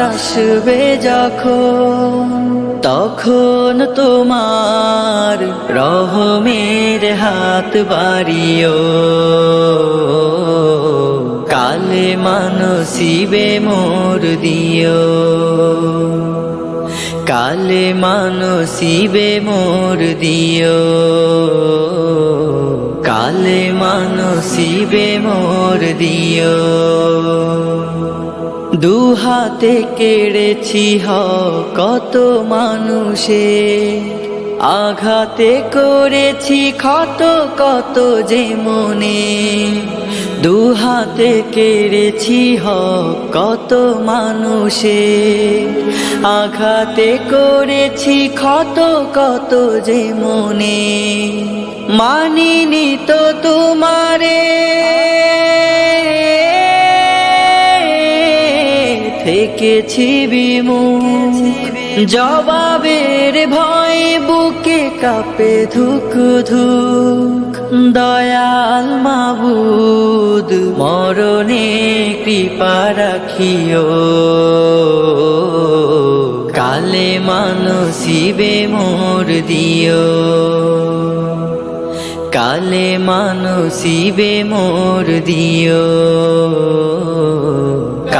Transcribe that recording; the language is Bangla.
আসবে যখন, তখন তোমার রহমের হাত বাড়িও। কালে মানসিবে মোর দিও। কালে মানসিবে মোর দিও। কালে মানসিবে মোর দিও। দু হাতে কেড়েছি হ, কত মানুষে। আঘাতে করেছি ক্ষত, কত যে মনে। দু হাতে কেড়েছি হ, কত মানুষে। আঘাতে করেছি ক্ষত, কত যে মনে। মানিনি তো তোমারে। থেকেছি বিমুখ। জবাবের ভয় বুকে কাপে ধুক ধুক। দয়াল মাবুদ, মরণে কৃপা রাখিও। কালে মানসিবে মোর দিও। কালে মানসিবে মোর দিও।